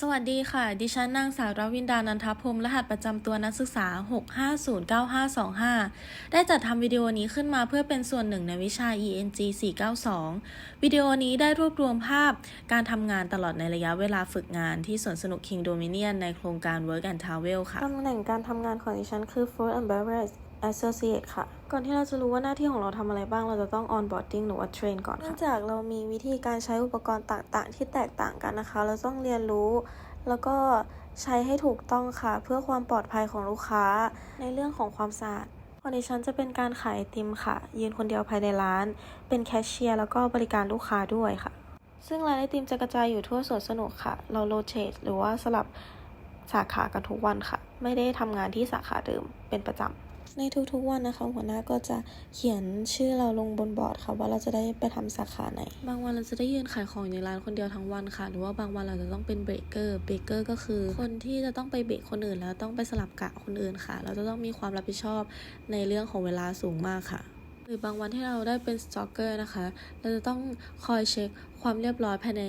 สวัสดีค่ะ ดิฉันนางสาวรวินดานันทพรหมรหัสประจำตัวนักศึกษา 6509525 ได้จัดทำวิดีโอนี้ขึ้นมาเพื่อเป็นส่วนหนึ่งในวิชา ENG 492 วิดีโอนี้ได้รวบรวมภาพการทำงานตลอดในระยะเวลาฝึกงานที่สวนสนุก King Dominion ในโครงการ Work and Travel ค่ะ ตำแหน่งการทำงานของดิฉันคือ Food and Beverage Associate ค่ะ ก่อนที่เราจะรู้ว่าหน้าที่ของเราทำอะไรบ้าง เราจะต้อง onboarding หรือว่า train ก่อนค่ะ เนื่องจากเรามีวิธีการใช้อุปกรณ์ต่างๆ ที่แตกต่างกันนะคะ เราต้องเรียนรู้ แล้วก็ใช้ให้ถูกต้องค่ะ เพื่อความปลอดภัยของลูกค้า ในเรื่องของความสะอาดของดิฉันจะเป็นการขายไอติมค่ะ ยืนคนเดียวภายในร้าน เป็นแคชเชียร์แล้วก็บริการลูกค้าด้วยค่ะ ซึ่งร้านไอติมจะกระจายอยู่ทั่วสวนสนุกค่ะ เราโรเ a ตหรือว่าสลับสาขากันทุกวันค่ะ ไม่ได้ทำงานที่สาขาเดิมเป็นประจำ ในทุกๆวันนะคะหัวหน้าก็จะเขียนชื่อเราลงบนบอร์ดค่ะว่าเราจะได้ไปทำสาขาไหน บางวันเราจะได้ยืนขายของในร้านคนเดียวทั้งวันค่ะ หรือว่าบางวันเราจะต้องเป็นเบรกเกอร์เบรกเกอร์ก็คือ คนที่จะต้องไปเบรกคนอื่น แล้วต้องไปสลับกะคนอื่นค่ะ เราจะต้องมีความรับผิดชอบในเรื่องของเวลาสูงมากค่ะหรือบางวันที่เราได้เป็นสต็อกเกอร์นะคะ เราจะต้องคอยเช็คความเรียบร้อยภายใน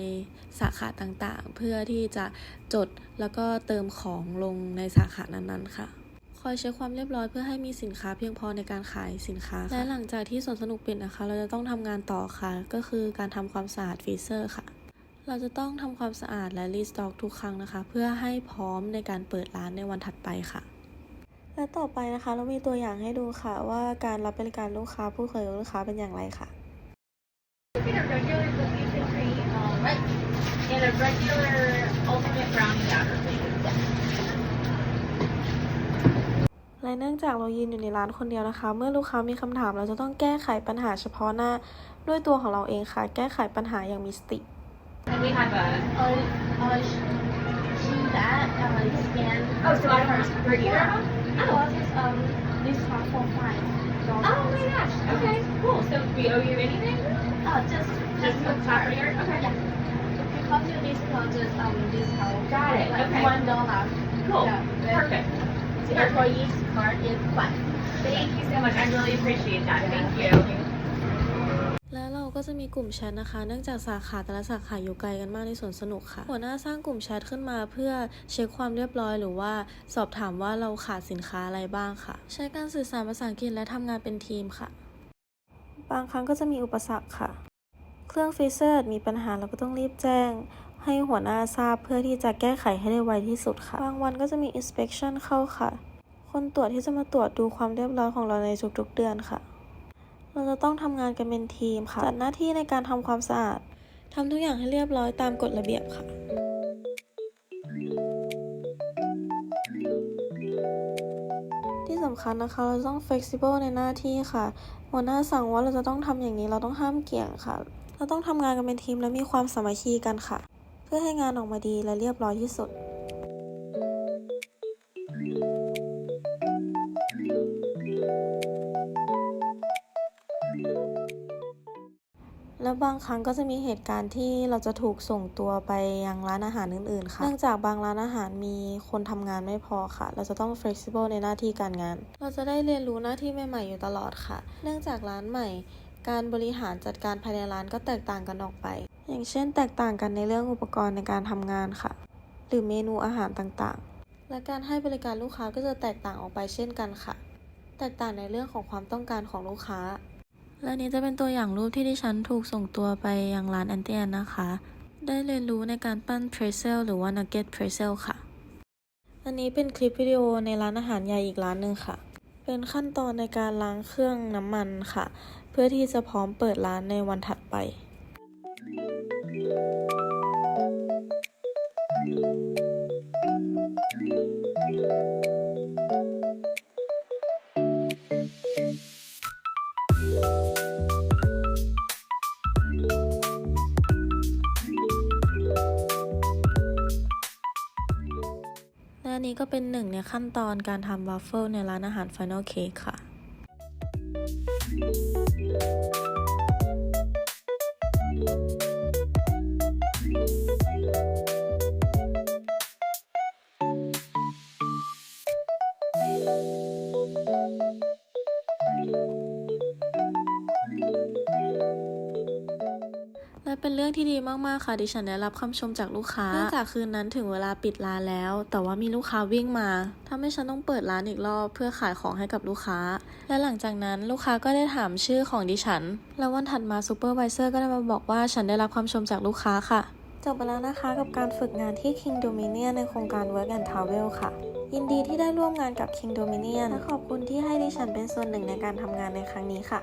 สาขาต่างๆ เพื่อที่จะจดแล้วก็เติมของลงในสาขานั้นๆค่ะ คอยเช็คความเรียบร้อยเพื่อให้มีสินค้าเพียงพอในการขายสินค้าค่ะและหลังจากที่สวนสนุกปิดนะคะ เราจะต้องทำงานต่อค่ะ ก็คือการทำความสะอาดฟรีเซอร์ค่ะ เราจะต้องทำความสะอาดและรีสต็อกทุกครั้งนะคะ เพื่อให้พร้อมในการเปิดร้านในวันถัดไปค่ะและต่อไปนะคะเรามีตัวอย่างให้ดูค่ะว่าการรับบริการลูกค้าผู้เคยกับลูกค้าเป็นอย่างไรค่ะ Get a regular gluten free, um, right, and a regular ultimate brownie batter, please. และเนื่องจากเรายืนอยู่ในร้านคนเดียวนะคะ เมื่อลูกค้ามีคำถามเราจะต้องแก้ไขปัญหาเฉพาะหน้า ด้วยตัวของเราเองค่ะ แก้ไขปัญหาอย่างมีสติ And we have a, Uh, uh, she that uh, scan. oh, so I don't for either of them? Oh, this um this platform fine. So, Oh my gosh, okay, cool. So we owe you anything? Uh, just Just the copy art? Okay. Yeah. Because you discount just um discount. Got it, Like okay. one dollar. Cool, Yeah. Then perfect. The employee's card is fine. Thank you so much, I really appreciate that, thank you. และเราก็จะมีกลุ่มแชทนะคะ เนื่องจากสาขาแต่ละสาขาอยู่ไกลกันมากในสวนสนุกค่ะ หัวหน้าสร้างกลุ่มแชทขึ้นมาเพื่อเช็คความเรียบร้อย หรือว่าสอบถามว่าเราขาดสินค้าอะไรบ้างค่ะ ใช้การสื่อสารภาษาอังกฤษและทำงานเป็นทีมค่ะ บางครั้งก็จะมีอุปสรรคค่ะ เครื่องฟรีเซอร์มีปัญหาเราก็ต้องรีบแจ้ง ให้หัวหน้าทราบเพื่อที่จะแก้ไขให้ได้ไวที่สุดค่ะ บางวันก็จะมี inspection เข้าค่ะ คนตรวจที่จะมาตรวจดูความเรียบร้อยของเราในทุกๆเดือนค่ะ เราจะต้องทำงานกันเป็นทีมค่ะ จัดหน้าที่ในการทำความสะอาดทำทุกอย่างให้เรียบร้อยตามกฎระเบียบค่ะที่สำคัญนะคะ เราต้อง flexible ในหน้าที่ค่ะ หัวหน้าสั่งว่าเราจะต้องทำอย่างนี้ เราต้องห้ามเกี่ยงค่ะ เราต้องทำงานกันเป็นทีมและมีความสามัคคีกันค่ะ พื่อให้งานออกมาดีและเรียบร้อยที่สุด แล้วบางครั้งก็จะมีเหตุการณ์ที่เราจะถูกส่งตัวไปยังร้านอาหารอื่นๆ ค่ะ เนื่องจากบางร้านอาหารมีคนทำงานไม่พอค่ะ เราจะต้อง flexible ในหน้าที่การงาน เราจะได้เรียนรู้หน้าที่ใหม่ๆอยู่ตลอดค่ะ เนื่องจากร้านใหม่ การบริหารจัดการภายในร้านก็แตกต่างกันออกไป อย่างเช่น แตกต่างกันในเรื่องอุปกรณ์ในการทำงานค่ะ หรือเมนูอาหารต่างๆ และการให้บริการลูกค้าก็จะแตกต่างออกไปเช่นกันค่ะ แตกต่างในเรื่องของความต้องการของลูกค้า และนี้จะเป็นตัวอย่างรูปที่ดิฉันถูกส่งตัวไปยังร้านแอนเตียนนะคะ ได้เรียนรู้ในการปั้นเพรสเซลหรือว่านักเก็ตเพรสเซลค่ะ อันนี้เป็นคลิปวิดีโอในร้านอาหารใหญ่อีกร้านหนึ่งค่ะ เป็นขั้นตอนในการล้างเครื่องน้ำมันค่ะ เพื่อที่จะพร้อมเปิดร้านในวันถัดไปนนี้ก็เป็นหนึ่งในขั้นตอนการทำวัฟเฟิลในร้านอาหาร Final Cake ค่ะ แล เป็นเรื่องที่ดีมากๆค่ะดิฉันได้รับคำชมจากลูกค้าเนื่องจากคืนนั้นถึงเวลาปิดร้านแล้ว แต่ว่ามีลูกค้าวิ่งมาทำให้ฉันต้องเปิดร้านอีกรอบเพื่อขายของให้กับลูกค้า และหลังจากนั้นลูกค้าก็ได้ถามชื่อของดิฉัน แล้ววันถัดมาซูเปอร์วิเซอร์ก็ได้มาบอกว่าฉันได้รับความชมจากลูกค้าค่ะจบไปแล้วนะคะกับการฝึกงานที่ King Dominion ในโครงการ Work and Travel ค่ะ ยินดีที่ได้ร่วมงานกับ King Dominion และขอบคุณที่ให้ดิฉันเป็นส่วนหนึ่งในการทำงานในครั้งนี้ค่ะ